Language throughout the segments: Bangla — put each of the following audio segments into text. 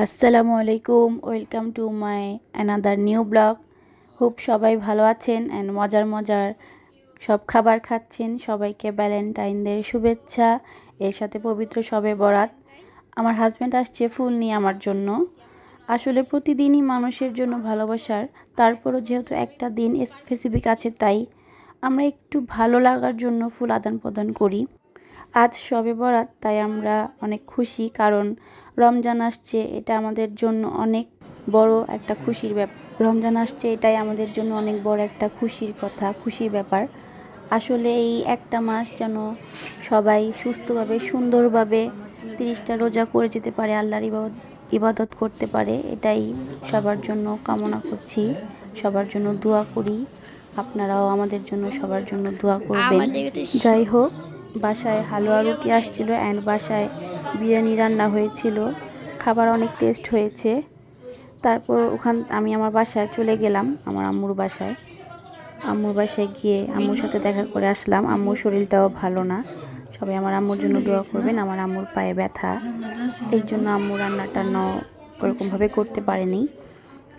আসসালামু আলাইকুম, welcome to my another new blog. খুব সবাই ভালো আছেন অ্যান্ড মজার মজার সব খাবার খাচ্ছেন। সবাইকে ভ্যালেন্টাইনদের শুভেচ্ছা, এর সাথে পবিত্র সবে বরাত। আমার হাজব্যান্ড আসছে ফুল নিয়ে আমার জন্য। আসলে প্রতিদিনই মানুষের জন্য ভালোবাসার, তারপরও যেহেতু একটা দিন স্পেসিফিক আছে তাই আমরা একটু ভালো লাগার জন্য ফুল আদান প্রদান করি। আজ সবে বরাত তাই আমরা অনেক খুশি কারণ রমজান আসছে এটা আমাদের জন্য অনেক বড় একটা খুশির ব্যাপার রমজান আসছে এটাই আমাদের জন্য অনেক বড় একটা খুশির কথা খুশির ব্যাপার। আসলে এই একটা মাস যেন সবাই সুস্থভাবে সুন্দরভাবে তিরিশটা রোজা করে যেতে পারে আল্লাহর ইবাদত ইবাদত করতে পারে এটাই সবার জন্য কামনা করছি। সবার জন্য দোয়া করি আপনারাও আমাদের জন্য সবার জন্য দোয়া করবেন। যাই হোক বাসায় হালুয়া রুটি আসছিল অ্যান্ড বাসায় বিরিয়ানি রান্না হয়েছিল। খাবার অনেক টেস্ট হয়েছে। তারপর ওখান, আমি আমার বাসায় চলে গেলাম, আমার আম্মুর বাসায়। আম্মুর বাসায় গিয়ে আম্মুর সাথে দেখা করে আসলাম। আম্মুর শরীরটাও ভালো না। সবাই আমার আম্মুর জন্য দোয়া করবেন, আমার আম্মুর পায়ে ব্যথা। এই জন্য আম্মু রান্না টান্না ওরকমভাবে করতে পারেনি।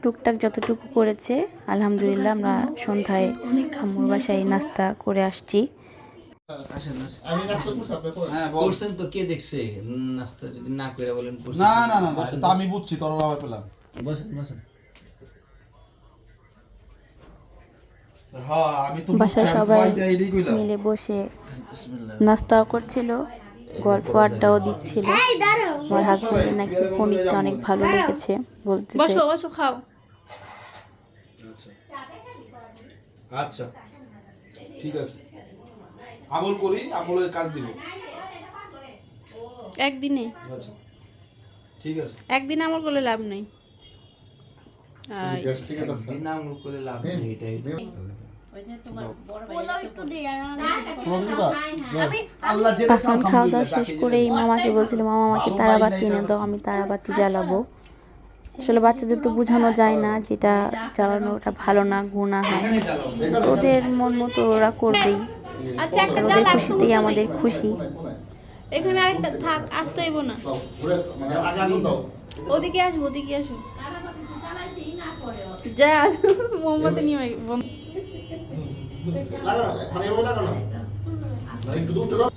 টুকটাক যতটুকু করেছে, আলহামদুলিল্লাহ আমরা সন্ধ্যায় আম্মুর বাসায় নাস্তা করে আসছি। আমি নাস্তা করছি আপনি করেন। বল। করছেন তো কে দেখছে? উম, নাস্তা যদি না করে বলেন করছেন। না না না না বসেন, তা আমি বুঝছি তোর আবার পেলাম বসেন বসেন। আমি তো বাসায় সবাই। মিলে বসে বিসমিল্লাহ। নাস্তাও করছিল গল্প আড্ডাও দিচ্ছিল। আমার হাজব্যান্ডের নাকি পনিরটা অনেক ভালো লেগেছে বলতেছে। বসো বসো খাও। আচ্ছা আচ্ছা। ঠিক আছে। আমল করি আমলের কাজ দিব। একদিনে? আচ্ছা ঠিক আছে। একদিনে আমার করলে লাভ নেই। আমল লাভ এটাই। খাওয়া দাওয়া শেষ করেই মামাকে বলছিল মামা আমাকে তারাবাতি এনে দাও আমি তারাবাতি জ্বালাবো। আসলে বাচ্চাদের তো বোঝানো যায় না যেটা জ্বালানো ওটা ভালো না গুণা হয় ওদের মন মতো ওরা করবেই। আচ্ছা একটা জ্বালা ওদের আমাদের খুশি এখানে আরেকটা থাক আসতে হইব না মানে। ওদিকে আসব ওদিকে আসো যা আসো মোমবাতি নিয়ে আই, বন্ধ। লাগা না, মানে এভাবে লাগা না। না, একটু দূরতে দাও।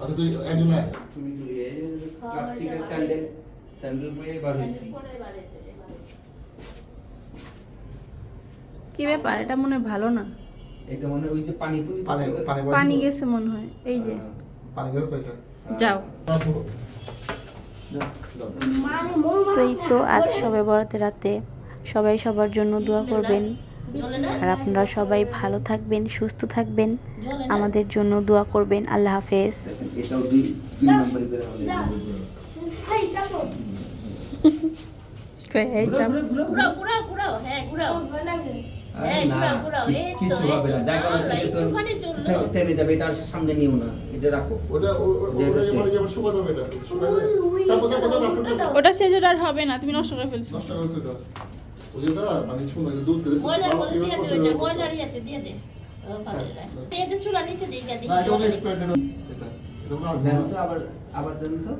আচ্ছা, তুই একজন আয়। চুরি চুরি এই প্লাস্টিকের স্যান্ডেল স্যান্ডেল পরে বার হইছি কি ব্যাপার? এটা মনে হয় ভালো না। এটা মনে ওই যে পানি পুনি পানি, পানি পানি গেছে মনে হয় এই যে। পানি গেছে তো যাও। তো এই তো আজ সবাই বরাতে রাতে সবাই সবার জন্য দোয়া করবেন। আর আপনারা সবাই ভালো থাকবেন সুস্থ থাকবেন। আমাদের জন্য দোয়া করবেন। আল্লাহ হাফেজ। হ্যাঁ ঘুরাও আরে এই, না ঘুরাও, ঘুরাও, কি- এই তো, কিছু হবে না জায়গা আল্লাহ, মতো তো একটুখানি চলল। থে- থেমে যাবে এটা সামনে নিও না এটা রাখো ওটা ও- ও- যেটা ওটা শেষ। এবারে যেমন শুকাতে হবে এটা। শুকালে- চাপো, চাপো, চাপো, আপনি চাপো। ওটা আর হবে না তুমি নষ্ট করে ফেলছো নষ্ট হয়েছে এটা। ওটা, মানে শুনো, এটা দূর থেকে ময়লার মধ্যে দিয়ে দে করছে, ময়লার ইয়েতে দিয়ে দে। ও, ভালো লাগছে। এটা চুলা নিচে দিয়ে গিয়ে দিই, না, এটা জলে হলো দিই। expired এটা। এটা। এটা হলো আর- দেন তো আবার আবার দেন তো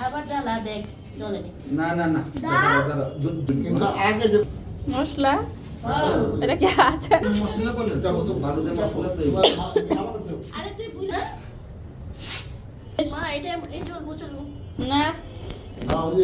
আবার জ্বালা দেখ জলে না না না দাঁড়াও, দাঁড়াও। দু- দু- কিন্তু আগে যে মশলা এটা কি আছে মশলা তো? ভালো দিয়ে মশলা তো আমার কাছে। আরে তুই ভুল মা এটা এই চলবো চলবো না ওই